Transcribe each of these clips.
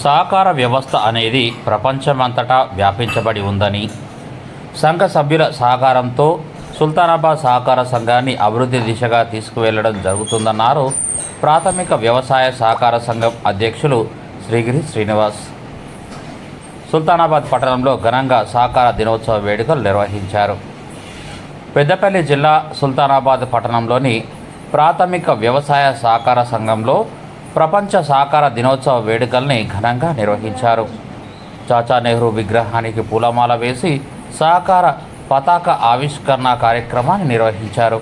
సహకార వ్యవస్థ అనేది ప్రపంచమంతటా వ్యాపించబడి ఉందని సంఘ సభ్యుల సహకారంతో సుల్తానాబాద్ సహకార సంఘాన్ని అభివృద్ధి దిశగా తీసుకువెళ్ళడం జరుగుతుందన్నారు ప్రాథమిక వ్యవసాయ సహకార సంఘం అధ్యక్షులు శ్రీగిరి శ్రీనివాస్. సుల్తానాబాద్ పట్టణంలో ఘనంగా సహకార దినోత్సవ వేడుకలు నిర్వహించారు. పెద్దపల్లి జిల్లా సుల్తానాబాద్ పట్టణంలోని ప్రాథమిక వ్యవసాయ సహకార సంఘంలో ప్రపంచ సహకార దినోత్సవ వేడుకల్ని ఘనంగా నిర్వహించారు. చాచా నెహ్రూ విగ్రహానికి పూలమాల వేసి సహకార పతాక ఆవిష్కరణ కార్యక్రమాన్ని నిర్వహించారు.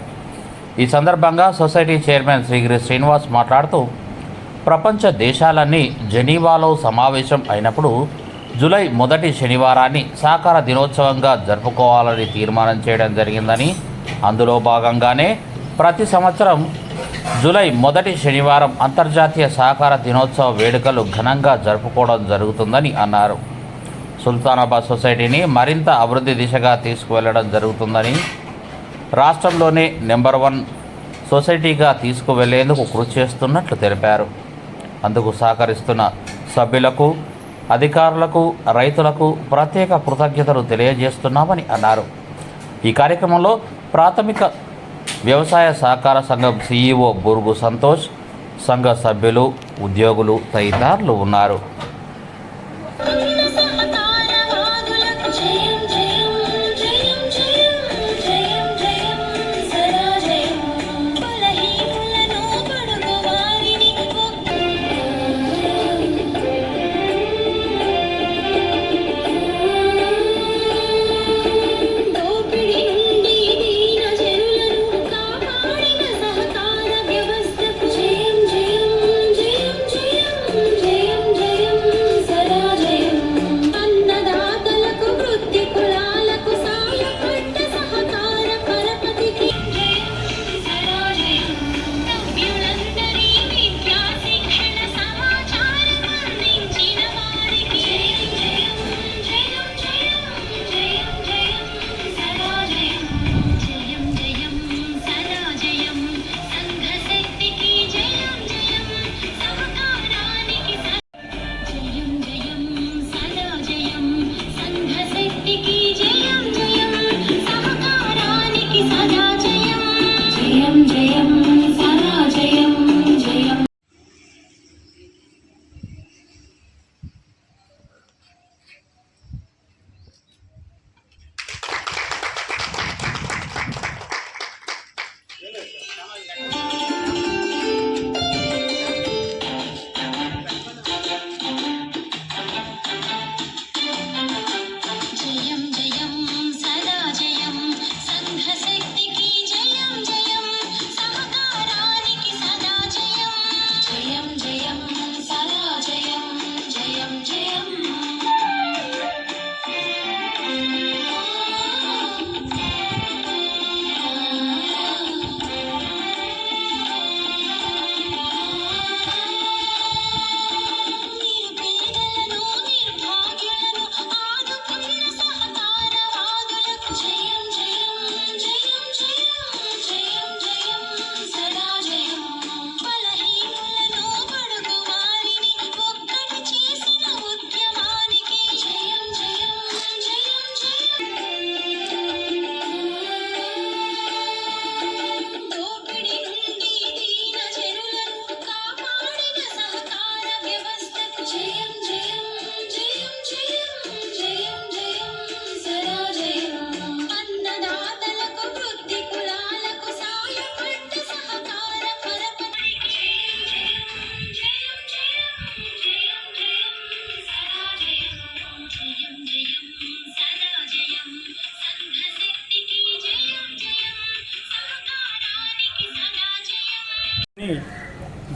ఈ సందర్భంగా సొసైటీ చైర్మన్ శ్రీగిరి శ్రీనివాస్ మాట్లాడుతూ ప్రపంచ దేశాలన్నీ జెనీవాలో సమావేశం అయినప్పుడు జూలై మొదటి శనివారాన్ని సహకార దినోత్సవంగా జరుపుకోవాలని తీర్మానం చేయడం జరిగిందని అందులో భాగంగానే ప్రతి సంవత్సరం జూలై మొదటి శనివారం అంతర్జాతీయ సహకార దినోత్సవ వేడుకలు ఘనంగా జరుపుకోవడం జరుగుతుందని అన్నారు. సుల్తానాబాద్ సొసైటీని మరింత అభివృద్ధి దిశగా తీసుకువెళ్ళడం జరుగుతుందని రాష్ట్రంలోనే నెంబర్ వన్ సొసైటీగా తీసుకువెళ్ళేందుకు కృషి చేస్తున్నట్లు తెలిపారు. అందుకు సహకరిస్తున్న సభ్యులకు అధికారులకు రైతులకు ప్రత్యేక కృతజ్ఞతలు తెలియజేస్తున్నామని అన్నారు. ఈ కార్యక్రమంలో ప్రాథమిక వ్యవసాయ సహకార సంఘం సీఈఓ బురుగు సంతోష్ సంఘ సభ్యులు ఉద్యోగులు తదితరులు ఉన్నారు.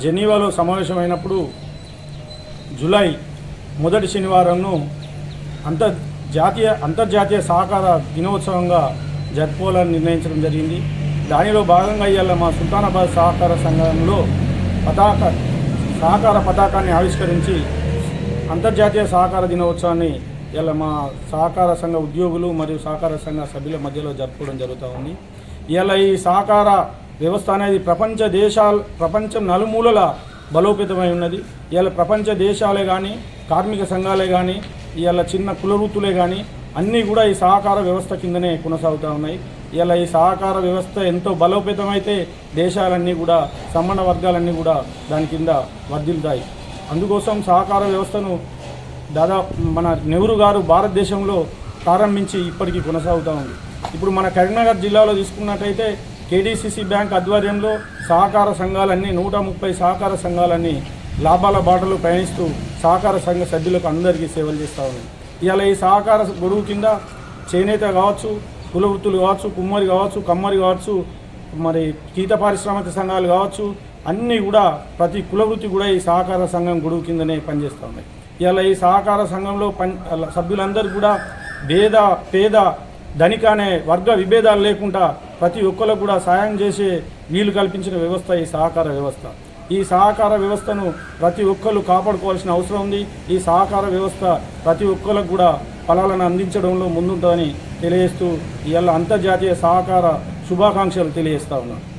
జెనీవాలో సమావేశమైనప్పుడు జూలై మొదటి శనివారంను అంతర్జాతీయ అంతర్జాతీయ సహకార దినోత్సవంగా జరుపుకోవాలని నిర్ణయించడం జరిగింది. దానిలో భాగంగా ఇవాళ మా సుల్తానాబాద్ సహకార సంఘంలో పతాక సహకార పతాకాన్ని ఆవిష్కరించి అంతర్జాతీయ సహకార దినోత్సవాన్ని ఇలా మా సహకార సంఘ ఉద్యోగులు మరియు సహకార సంఘ సభ్యుల మధ్యలో జరుపుకోవడం జరుగుతూ ఉంది. ఇలా ఈ సహకార వ్యవస్థ అనేది ప్రపంచ దేశాలు ప్రపంచం నలుమూలల బలోపేతమై ఉన్నది. ఇలా ప్రపంచ దేశాలే కానీ కార్మిక సంఘాలే కానీ ఇవాళ చిన్న కులవృత్తులే కానీ అన్నీ కూడా ఈ సహకార వ్యవస్థ కిందనే కొనసాగుతూ ఉన్నాయి. ఇలా ఈ సహకార వ్యవస్థ ఎంతో బలోపేతమైతే దేశాలన్నీ కూడా సమాన వర్గాలన్నీ కూడా దాని కింద వర్ధిల్తాయి అందుకోసం సహకార వ్యవస్థను దాదాపు మన నెహ్రూ గారు భారతదేశంలో ప్రారంభించి ఇప్పటికీ కొనసాగుతూ ఉంది. ఇప్పుడు మన కరీంనగర్ జిల్లాలో తీసుకున్నట్టయితే కేడీసీసీ బ్యాంక్ ఆధ్వర్యంలో సహకార సంఘాలన్నీ నూట ముప్పై సహకార సంఘాలన్నీ లాభాల బాటలు పయనిస్తూ సహకార సంఘ సభ్యులకు అందరికీ సేవలు చేస్తూ ఉన్నాయి ఇలా ఈ సహకార గొడుగు కింద చేనేత కావచ్చు కుల వృత్తులు కావచ్చు కుమ్మరి కావచ్చు కమ్మరి కావచ్చు మరి గీత పారిశ్రామిక సంఘాలు కావచ్చు అన్నీ కూడా ప్రతి కుల వృత్తి కూడా ఈ సహకార సంఘం గొడుగు కిందనే పనిచేస్తూ ఉన్నాయి ఇలా ఈ సహకార సంఘంలో పని సభ్యులందరూ కూడా భేద పేద ధనిక అనే వర్గ విభేదాలు లేకుండా ప్రతి ఒక్కరికి కూడా సాయం చేసే వీలు కల్పించిన వ్యవస్థ ఈ సహకార వ్యవస్థ. ఈ సహకార వ్యవస్థను ప్రతి ఒక్కరు కాపాడుకోవాల్సిన అవసరం ఉంది. ఈ సహకార వ్యవస్థ ప్రతి ఒక్కరికి కూడా ఫలాలను అందించడంలో ముందుంటుందని తెలియజేస్తూ ఇవాళ అంతర్జాతీయ సహకార శుభాకాంక్షలు తెలియజేస్తా ఉన్నాను